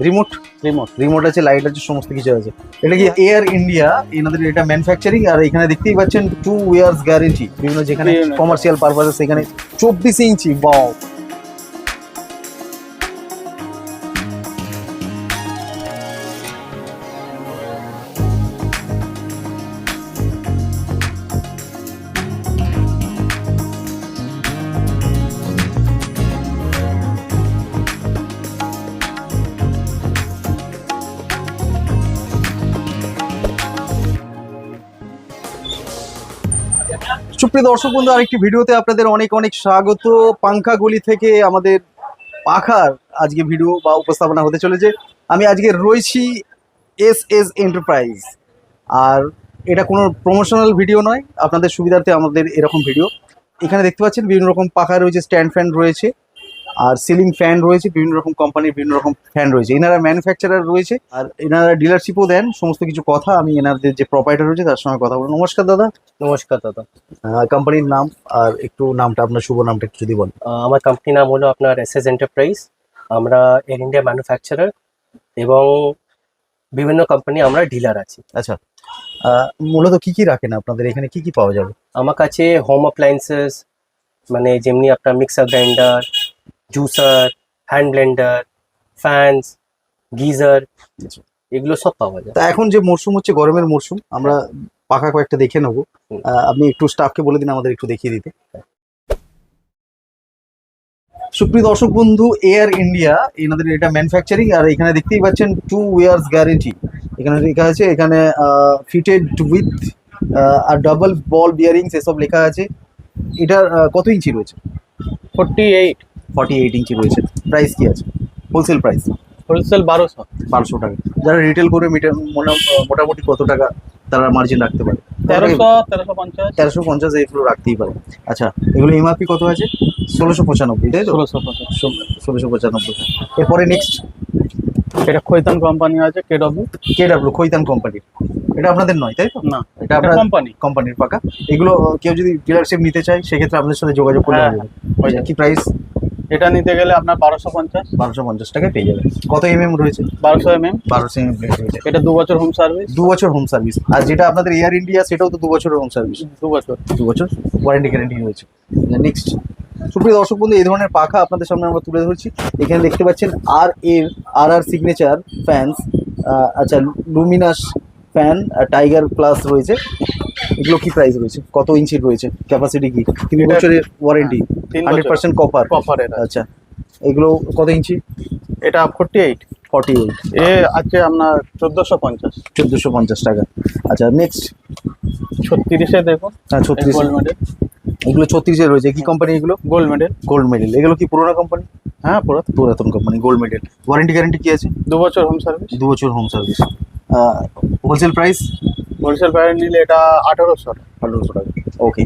Remote remote remote আছে light আছে সমস্ত কিছু আছে। এটা কি এয়ার ইন্ডিয়া এনাদের এটা ম্যানুফ্যাকচারিং আর এখানে দেখতেই পাচ্ছেন টু ইয়ার্স গ্যারেন্টি বিভিন্ন যেখানে কমার্শিয়াল পারপাসে সেখানে চব্বিশ ইঞ্চি বাও সুপ্রিয় দর্শক বন্ধু, আরেকটি ভিডিওতে আপনাদের অনেক অনেক স্বাগত। পাঙ্খাগুলি গলি থেকে আমাদের পাখার আজকে ভিডিও বা উপস্থাপনা হতে চলেছে। আমি আজকে রয়েছি এস এস এন্টারপ্রাইজ আর এটা কোনো প্রমোশনাল ভিডিও নয়, আপনাদের সুবিধার্থে আমাদের এরকম ভিডিও এখানে দেখতে পাচ্ছেন বিভিন্ন রকম পাখা রয়েছে স্ট্যান্ড ফ্যান রয়েছে। আর সিলিং ফ্যান রয়েছে বিভিন্ন রকম কোম্পানির বিভিন্ন রকম ফ্যান রয়েছে। এনারা ম্যানুফ্যাকচারার রয়েছে আর এনারা ডিলারশিপও দেন সমস্ত কিছু কথা আমি এনাদের যে প্রপাইটার রয়েছে তার সঙ্গে কথা বলব। নমস্কার দাদা। নমস্কার দাদা। কোম্পানির নাম আর একটু নামটা আপনার শুভ নামটা একটু যদি বলেন। আমার কোম্পানি নাম হলো আপনার এস এস এন্টারপ্রাইজ আমরা এয়ার ইন্ডিয়া ম্যানুফ্যাকচারার এবং বিভিন্ন কোম্পানি আমরা ডিলার আছি। আচ্ছা মূলত কি কি রাখেন আপনাদের? এখানে কি কি পাওয়া যাবে? আমার কাছে হোম অ্যাপ্লায়েন্সেস মানে যেমনি আপনার mixer grinder juicer hand blender fans geyser. এগুলো সব পাওয়া যায়। তা এখন যে মরশুম হচ্ছে গরমের মরশুম আমরা পাখা কয়েকটা দেখে নেব। আপনি একটু স্টাফকে বলে দিন আমাদের একটু দেখিয়ে দিতে। সুপ্রিয় দর্শক বন্ধু এয়ার ইন্ডিয়া এনাদের এটা ম্যানুফ্যাকচারিং আর এখানে দেখতেই পাচ্ছেন টু ইয়ার্স গ্যারেন্টি এখানে লেখা আছে এখানে ফিটেড উইথ আর ডাবল বল বিয়ারিংস এসব লেখা আছে। এটার কত ইঞ্চি রয়েছে? ফোরটি এইট ফর্টি এইট ইঞ্চি রয়েছে। প্রাইস কি আছে? হোলসেল প্রাইস হোলসেল বারোশো। বারোশো টাকা। যারা রিটেল করে মিটা- মোটা- মোটামুটি কত টাকা তারা মার্জিন রাখতে পারে? তেরোশো পঞ্চাশ। এগুলো রাখতেই পারে। আচ্ছা এগুলো এমআরপি কত আছে? ষোলোশো পঁচানব্বই তাই তো? ষোলোশো পঁচানব্বই। এরপরে নেক্সট এটা খৈতান কোম্পানি আছে K W K W Khaitan company এটা আপনাদের নয় তাই তো? না এটা আপনার কোম্পানি কোম্পানির পাকা। এগুলো কেউ যদি ডিলারশিপ নিতে চায় সেক্ষেত্রে আপনাদের সাথে যোগাযোগ করলে হ্যাঁ, কি প্রাইস এটা নিতে গেলে আপনার বারোশো পঞ্চাশ। বারোশো পঞ্চাশ টাকায় পেয়ে যাবে কত এম এম রয়েছে? বারোশো এম এম বারোশো এম এম রয়েছে এটা দু বছর হোম সার্ভিস দু বছর হোম সার্ভিস আর যেটা আপনাদের এয়ার ইন্ডিয়া সেটাও তো দু বছরের হোম সার্ভিস দু বছর দু বছর ওয়ারেন্টি গ্যারেন্টি রয়েছে নেক্সট সুপ্রিয় দর্শক বন্ধু এই ধরনের পাখা আপনাদের সামনে আমরা তুলে ধরছি। এখানে দেখতে পাচ্ছেন আর এর আর আর সিগনেচার ফ্যান্স আচ্ছা লুমিনাস ফ্যান টাইগার প্লাস রয়েছে। এগুলো কি প্রাইস রয়েছে? কত ইঞ্চির রয়েছে? ক্যাপাসিটি কি? তিন বছরের ওয়ারেন্টি হান্ড্রেড পার্সেন্ট কপার কপারের আচ্ছা। এগুলো কত ইঞ্চি এটা ফোরটি এইট ফর্টি এইট এ আছে আপনার চোদ্দোশো পঞ্চাশ। চোদ্দোশো পঞ্চাশ টাকা। আচ্ছা নেক্সট ছত্রিশে দেখুন। হ্যাঁ ছত্রিশ। গোল্ড মেডেল এগুলো ছত্রিশে রয়েছে। কি কোম্পানি এগুলো? গোল্ড মেডেল গোল্ড মেডেল এগুলো কি পুরোনো কোম্পানি হ্যাঁ পুরো পুরাতন company gold medal warranty guarantee কি আছে? দু বছর হোম সার্ভিস দু বছর home service wholesale price wholesale price নিলে এটা আঠারোশো আঠারোশো টাকা। ওকে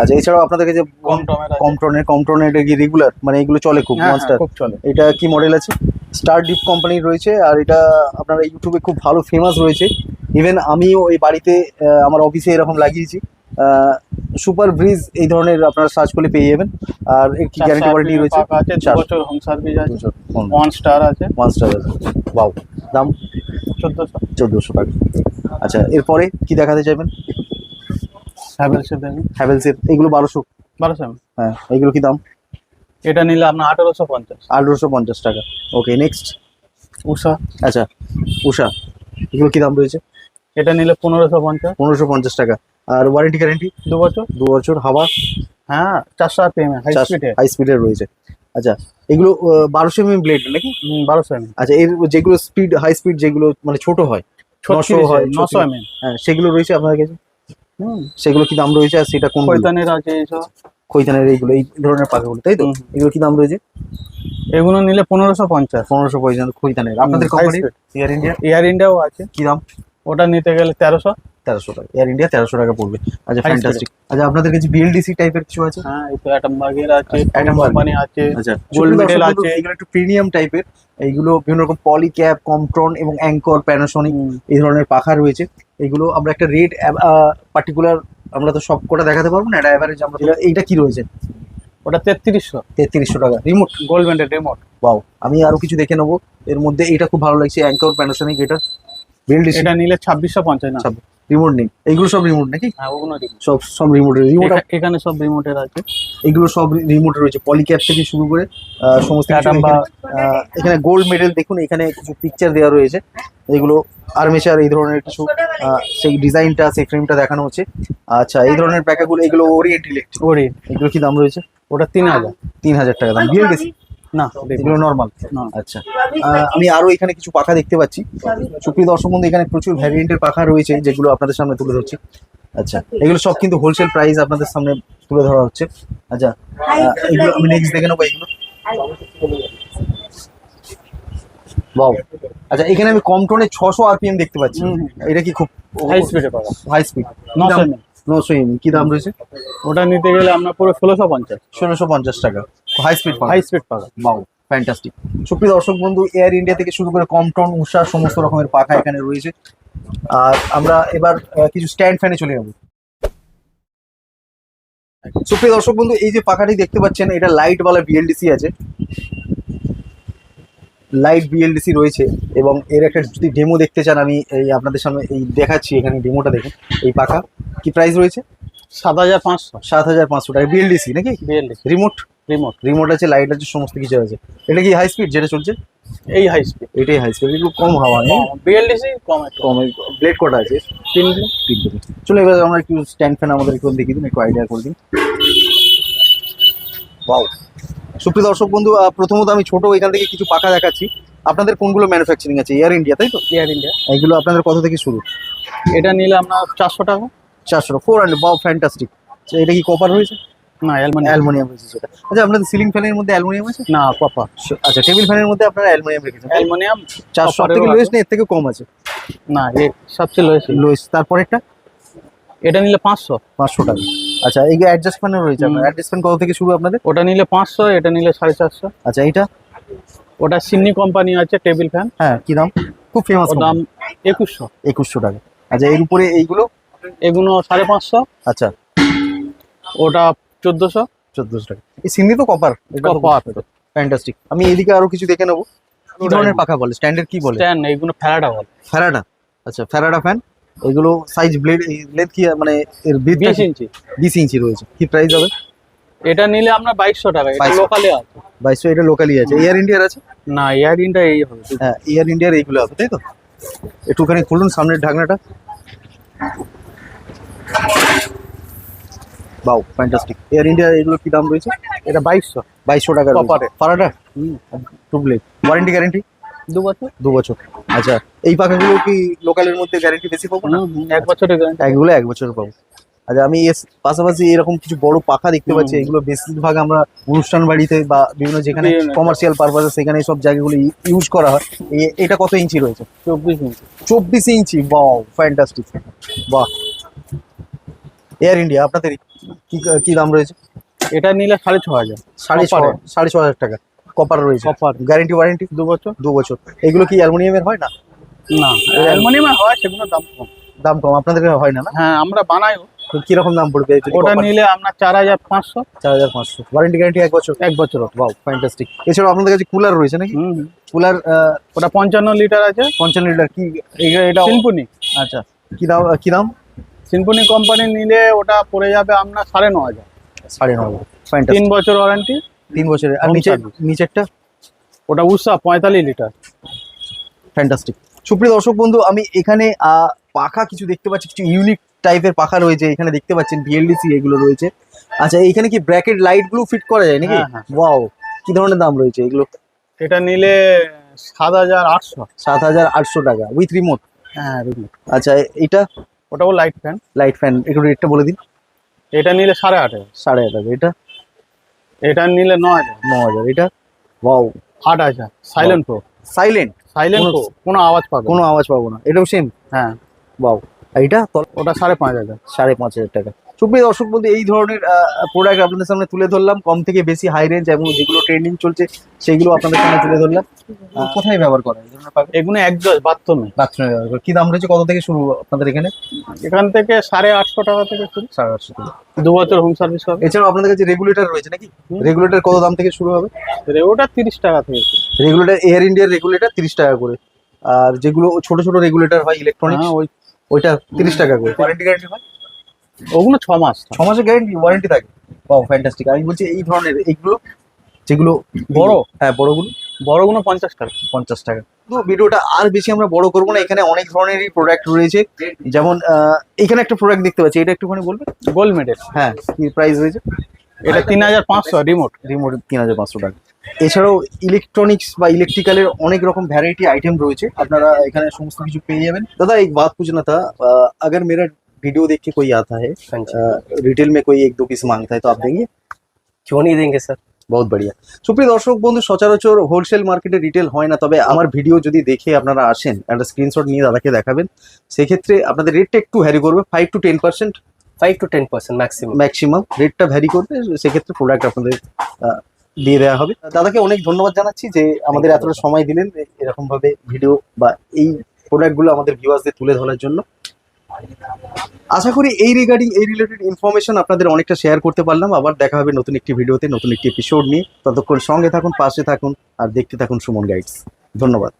আচ্ছা এছাড়াও আপনাদের কাছে কম এটা কি রেগুলার মানে এগুলো চলে খুব হ্যাঁ, মনস্টার হ্যাঁ, খুব চলে। এটা কি মডেল আছে? স্টার ডিপ কোম্পানির রয়েছে আর এটা আপনারা ইউটিউবে খুব ভালো ফেমাস রয়েছে। ইভেন আমিও এই বাড়িতে আমার অফিসে এরকম লাগিয়েছি। সুপার ব্রিজ এই ধরনের আপনারা সার্চ করলে পেয়ে যাবেন। আর কি গ্যারান্টি ওয়ারেন্টি রয়েছে? বছর হোম সার্ভিস আছে। ওয়ান স্টার আছে। ওয়ান স্টার আছে। বাউ দাম? চোদ্দোশো। চোদ্দোশো টাকা। আচ্ছা এরপরে কি দেখাতে চাইবেন? হ্যাভেলসে দেখুন হ্যাভেলসের এগুলো বারোশো। বারোশো হ্যাঁ এগুলো কি দাম? এটা নিলে আপনার আঠারোশো পঞ্চাশ। আঠারোশো পঞ্চাশ টাকা। Okay next Usha. আচ্ছা উষা এগুলো কি দাম রয়েছে? এটা নিলে পনেরোশো পঞ্চাশ। পনেরোশো পঞ্চাশ টাকা। আর ওয়ারেন্টি গ্যারেন্টি দু বছর। দু বছর হাওয়া? হ্যাঁ চারশো আরপিএম হাই স্পিডে হাই স্পিডের রয়েছে। আচ্ছা এগুলো বারোশো এমএম ব্লেড নাকি? বারোশো এম আচ্ছা এর যেগুলো স্পিড হাই স্পিড যেগুলো মানে ছোট হয় হয় এম হ্যাঁ সেগুলো রয়েছে আপনার কাছে? সেগুলো কি দাম রয়েছে আর সেটা কোন কৈতানের আছে এইসব। খৈতানের এইগুলো এই ধরনের পাখাগুলো তাই তো? এগুলো কি দাম রয়েছে? এগুলো নিলে পনেরোশো পঞ্চাশ। পনেরোশো পঞ্চাশ খৈতানের। আপনাদের কোম্পানি এয়ার ইন্ডিয়া এয়ার ইন্ডিয়াও আছে। কি দাম? ওটা নিতে গেলে তেরোশো। তেরোশো টাকা। এয়ার ইন্ডিয়া তেরোশো টাকা পড়বে। আচ্ছা। ফ্যান্টাস্টিক আচ্ছা আপনাদের কাছে বিএলডিসি টাইপের কিছু আছে? হ্যাঁ এই তো অ্যাটম আছে Atom Bug। কোম্পানি আছে আচ্ছা দর্শক বন্ধু, আছে। এগুলো একটু প্রিমিয়াম টাইপের এইগুলো বিভিন্ন রকম পলিক্যাপ কমট্রন এবং অ্যাঙ্কর প্যানাসনিক এই ধরনের পাখা রয়েছে। এগুলো আমরা একটা রেট পার্টিকুলার আমরা তো সব কটা দেখাতে পারব না এটা অ্যাভারেজ আমরা এইটা কি রয়েছে? ওটা তেত্রিশশো। তেত্রিশশো টাকা। রিমোট গোল্ড ব্যান্ডের রিমোট বাও আমি আরও কিছু দেখে নেব। এর মধ্যে এটা খুব ভালো লাগছে অ্যাঙ্কর প্যানাসোনিক এটা। বিল্ড এটা নিলে ছাব্বিশশো পঞ্চাশ না? রিমোট নেই। এগুলো সব রিমোট নাকি? হ্যাঁ ওগুলো সব সব রিমোট রিমোট এখা- এখানে সব রিমোটের আছে। এগুলো সব রিমোট রয়েছে। পলিক্যাপ থেকে শুরু করে সমস্ত এখানে, গোল্ড মেডেল দেখুন এখানে কিছু পিকচার দেওয়া রয়েছে। এগুলো আর্মেচার এই ধরনের কিছু সেই ডিজাইনটা সেই ফ্রেমটা দেখানো হচ্ছে। আচ্ছা এই ধরনের প্যাকাগুলো এগুলো ওরিয়েন্ট ইলেকট্রিক ওরি এগুলো কি দাম রয়েছে? ওটা তিন হাজার। তিন হাজার টাকা দাম। বিএল গেছি। না এগুলো নর্মাল আচ্ছা। আমি আরও এখানে কিছু পাখা দেখতে পাচ্ছি। সুপ্রিয় দর্শক বন্ধু এখানে প্রচুর ভ্যারিয়েন্টের পাখা রয়েছে যেগুলো আপনাদের সামনে তুলে ধরছি। আচ্ছা এগুলো সব কিন্তু হোলসেল প্রাইস আপনাদের সামনে তুলে ধরা হচ্ছে। আচ্ছা এগুলো আমি নেক্সট দেখে নেব এগুলো। বাও আচ্ছা এখানে আমি কম টোনে ছশো আরপিএম দেখতে পাচ্ছি। এটা কি খুব হাই স্পিডে হাই স্পিড নশো এমএম। কি দাম রয়েছে? ওটা নিতে গেলে আপনার পুরো ষোলোশো পঞ্চাশ। ষোলোশো পঞ্চাশ টাকা। হাই স্পিড হাই স্পিড পাওয়া বাউ ফ্যান্টাস্টিক সুপ্রিয় দর্শক বন্ধু এয়ার ইন্ডিয়া থেকে শুরু করে কমটন উষা সমস্ত রকমের পাখা এখানে রয়েছে। আর আমরা এবার কিছু স্ট্যান্ড ফ্যানে চলে যাব। সুপ্রিয় দর্শক বন্ধু এই যে পাখাটি দেখতে পাচ্ছেন এটা লাইট বালা বিএলডিসি আছে। লাইট বিএলডিসি রয়েছে এবং এর একটা যদি ডেমো দেখতে চান আমি এই আপনাদের সামনে এই দেখাচ্ছি এখানে ডেমোটা দেখুন এই পাখা। কি প্রাইস রয়েছে? সাত হাজার পাঁচশো। সাত হাজার পাঁচশো টাকা। বিএলডিসি নাকি? বিয়াল্লিশ রিমোট রিমোট রিমোট আছে লাইট আছে সমস্ত কিছু আছে। এটা কি হাই স্পিড যেটা চলছে? এই হাই স্পিড এটাই হাই স্পিড একটু কম হাওয়া নেই বিএলডিসি কম কম ব্লেড কটা আছে? তিনটে তিনটে চলো এবার আমরা একটু স্ট্যান্ড ফ্যান আমাদের একটু দেখিয়ে দিন একটু আইডিয়া করে দিন বাউ সুপ্রিয় দর্শক বন্ধু প্রথমত আমি ছোট এখান থেকে কিছু পাখা দেখাচ্ছি। আপনাদের কোনগুলো ম্যানুফ্যাকচারিং আছে? এয়ার ইন্ডিয়া তাই তো? এয়ার ইন্ডিয়া এইগুলো আপনাদের কত থেকে শুরু। এটা নিলে আপনার চারশো টাকা। চারশো ফোর হান্ড্রেড বাউ ফ্যান্টাস্টিক এটা কি কপার হয়েছে? না অ্যালমানি অ্যালুমিনিয়াম হয়েছে সেটা। আচ্ছা আপনাদের সিলিং ফ্যানের মধ্যে অ্যালুমিনিয়াম আছে? না কপার আচ্ছা টেবিল ফ্যানের মধ্যে আপনারা অ্যালুমিনিয়াম রেখেছেন। অ্যালমোনিয়াম চারশো থেকে লোয়েস্ট নেই এর থেকে কম আছে? না এ সবচেয়ে লোয়েস্ট লোয়েস্ট তারপরেরটা? এটা নিলে পাঁচশো। পাঁচশো টাকা। আচ্ছা এই অ্যাডজাস্টমেন্টও রয়েছে আপনার। অ্যাডজাস্টমেন্ট কত থেকে শুরু আপনাদের? ওটা নিলে পাঁচশো এটা নিলে সাড়ে চারশো। আচ্ছা এইটা? ওটা সিন্নি কোম্পানি আছে টেবিল ফ্যান। হ্যাঁ কি দাম? খুব ফেমাস দাম একুশশো। একুশশো টাকা। আচ্ছা এর উপরে এইগুলো? এগুলো সাড়ে পাঁচশো। আচ্ছা। ওটা চোদ্দোশো। চোদ্দশো টাকা। এই সিন্নি তো কপার Copper। ফ্যান্টাস্টিক আমি এদিকে আরও কিছু দেখে নেব। কি ধরনের পাখা বলে? স্ট্যান্ডার্ড কি বলে? স্ট্যান্ড এইগুলো ফ্যারাডা বল। ফ্যারাডা আচ্ছা ফ্যারাডা ফ্যান এগুলো সাইজ ব্লেড লেন্থ কি মানে এর বিশ ইঞ্চি। বিশ ইঞ্চি রয়েছে। কি প্রাইস হবে? এটা নিলে আপনার বাইশশো টাকা এটা 2200 লোকালে আছে। বাইশশো এটা লোকালি আছে। এয়ার ইন্ডিয়ার আছে? না এয়ার ইন্ডিয়া এই হবে। হ্যাঁ এয়ার ইন্ডিয়ার এইগুলো হবে তাই তো? একটুখানি খুলুন সামনের ঢাকনাটা। বাউ ফ্যান্টাস্টিক এয়ার ইন্ডিয়ার এগুলো কি দাম রয়েছে? এটা বাইশশো। বাইশশো টাকা Copper এ। ফারাডা টুবলে ওয়ারেন্টি গ্যারেন্টি দু বছর? দু বছর। আচ্ছা এই পাখাগুলো কি লোকালের মধ্যে গ্যারেন্টি বেশি পাবো না? এক বছরের গ্যারান্টি এগুলো এক পাবো। আচ্ছা আমি পাশাপাশি এরকম কিছু বড় পাখা দেখতে পাচ্ছি এগুলো বেশিরভাগ আমরা অনুষ্ঠান বাড়িতে বা বিভিন্ন যেখানে কমার্শিয়াল পারপাসে সেখানে সব জায়গাগুলো ইউজ করা হয়। এটা কত ইঞ্চি রয়েছে? চব্বিশ ইঞ্চি চব্বিশ ইঞ্চি বাহ ফ্যান্টাস্টিক বাহ। এয়ার ইন্ডিয়া আপনাদের কি কি দাম রয়েছে? এটা নিলে সাড়ে ছ হাজার। সাড়ে ছ সাড়ে ছ হাজার টাকা। কপার রয়েছে। কপার গ্যারেন্টি ওয়ারেন্টি দু বছর? দু বছর। এগুলো কি অ্যালুমিনিয়ামের হয় না? না অ্যালমোনিয়ামে হয় সেগুলো দাম কম। দাম কম। আপনাদের হয় না না? হ্যাঁ আমরা বানাইও তো কীরকম দাম পড়বে ওটা নিলে আপনার চার হাজার পাঁচশো। চার হাজার পাঁচশো। ওয়ারেন্টি গ্যারেন্টি এক বছর? এক বছর। বাউ ফ্যান্টাস্টিক এছাড়াও আপনাদের কাছে কুলার রয়েছে নাকি। কুলার ওটা পঞ্চান্ন লিটার আছে। পঞ্চান্ন লিটার। কি এটা সিনপুনি আচ্ছা কি দাম কি দাম? সিনপুনি কোম্পানি নিলে ওটা পড়ে যাবে আপনার সাড়ে ন হাজার। সাড়ে ন হাজার। তিন বছর ওয়ারেন্টি তিন বছরের। আর নিচে। নিচেরটা? ওটা উষা পঁয়তাল্লিশ লিটার। ফ্যান্টাস্টিক সুপ্রিয় দর্শক বন্ধু আমি এখানে পাখা কিছু দেখতে পাচ্ছি কিছু ইউনিক টাইপের পাখা রয়েছে। এখানে দেখতে পাচ্ছেন বিএলডিসি এগুলো রয়েছে। আচ্ছা এখানে কি ব্র্যাকেট লাইটগুলো ফিট করা যায় নাকি? হ্যাঁ, হ্যাঁ। ওয়াও কি ধরনের দাম রয়েছে এগুলো? এটা নিলে সাত হাজার আটশো। সাত হাজার আটশো টাকা উইথ রিমোট হ্যাঁ remote। আচ্ছা এটা ওটাও লাইট ফ্যান লাইট ফ্যান একটু রেটটা বলে দিন। এটা নিলে সাড়ে আট হাজার। সাড়ে আট হাজার এটা? এটা নিলে ন হাজার। ন হাজার। এটা? ওয়াও আট হাজার। Silent pro silent silent pro কোনো আওয়াজ পাবে কোনো আওয়াজ পাবো না। এটাও সেম হ্যাঁ। আর এটা ওটা সাড়ে পাঁচ হাজার সাড়ে পাঁচ হাজার টাকা। সুপ্রিয় দর্শক বলতে এই ধরনের প্রোডাক্ট আপনাদের সামনে তুলে ধরলাম। কম থেকে বেশি হাই রেঞ্জ এবং যেগুলো ট্রেন্ডিং চলছে সেগুলো আপনাদের সামনে তুলে ধরলাম। কোথায় ব্যবহার করা এগুলো একজস বাথরুমে বাথরুমে ব্যবহার করে। কি দাম রয়েছে কত থেকে শুরু আপনাদের এখানে? এখান থেকে সাড়ে আটশো টাকা থেকে শুরু। সাড়ে আটশো টাকা। দু বছর হোম সার্ভিস হবে। এছাড়াও আপনাদের কাছে রেগুলেটর রয়েছে নাকি। রেগুলেটর কত দাম থেকে শুরু হবে? ওটা তিরিশ টাকা থেকে। রেগুলেটর এয়ার ইন্ডিয়ার রেগুলেটর তিরিশ টাকা করে। আর যেগুলো ছোট ছোট রেগুলেটর হয় ইলেকট্রনিক্স হ্যাঁ ওই ওইটা তিরিশ টাকা করে। ওয়ারেন্টি গ্যারান্টি হয়? ওগুলো ছ মাস ছ মাসের গ্যারান্টি ওয়ারেন্টি থাকে। বাহ ফ্যান্টাস্টিক আমি বলছি এই ধরনের এইগুলো যেগুলো বড়? হ্যাঁ বড়গুলো। বড়গুলো পঞ্চাশ টাকা। পঞ্চাশ টাকা। তো ভিডিওটা আর বেশি আমরা বড় করব না এখানে অনেক ধরনেরই প্রোডাক্ট রয়েছে। যেমন এখানে একটা প্রোডাক্ট দেখতে পাচ্ছি এটা একটুখানি বলবেন গোল্ড মেডেল হ্যাঁ কি প্রাইস রয়েছে? এটা তিন হাজার পাঁচশো রিমোট রিমোট তিন হাজার পাঁচশো টাকা এছাড়াও ইলেকট্রনিক্স বা ইলেকট্রিক্যালের অনেক রকম ভ্যারাইটি আইটেম রয়েছে আপনারা এখানে সমস্ত কিছু পেয়ে যাবেন দাদা एक बात पूछना था अ, अगर मेरा वीडियो देख के कोई आता है हाँ जी रिटेल में कोई एक दो पीस मांगता है तो आप देंगे क्यों नहीं देंगे सर বহুত বড়িয়া সুপ্রিয় দর্শক বন্ধু সচরাচর হোলসেল মার্কেটে রিটেল হয় না তবে আমার ভিডিও যদি দেখে আপনারা আসেন একটা স্ক্রিনশট নিয়ে দাদাকে দেখাবেন সেক্ষেত্রে আপনাদের রেটটা একটু ভ্যারি করবে five to ten percent five to ten percent maximum maximum রেটটা ভ্যারি করবে সেক্ষেত্রে প্রোডাক্ট আপনাদের দিয়ে দেওয়া হবে। দাদাকে অনেক ধন্যবাদ জানাচ্ছি যে আমাদের এতটা সময় দিলেন এরকমভাবে ভিডিও বা এই প্রোডাক্টগুলো আমাদের ভিউয়ার্সদের তুলে ধরার জন্য। আশা করি এই রিগার্ডিং এই রিলেটেড ইনফরমেশন আপনাদের অনেকটা শেয়ার করতে পারলাম। আবার দেখা হবে নতুন একটি ভিডিওতে নতুন একটি এপিসোড নিয়ে। ততক্ষণ সঙ্গে থাকুন, পাশে থাকুন, আর দেখতে থাকুন সুমন গাইডস ধন্যবাদ।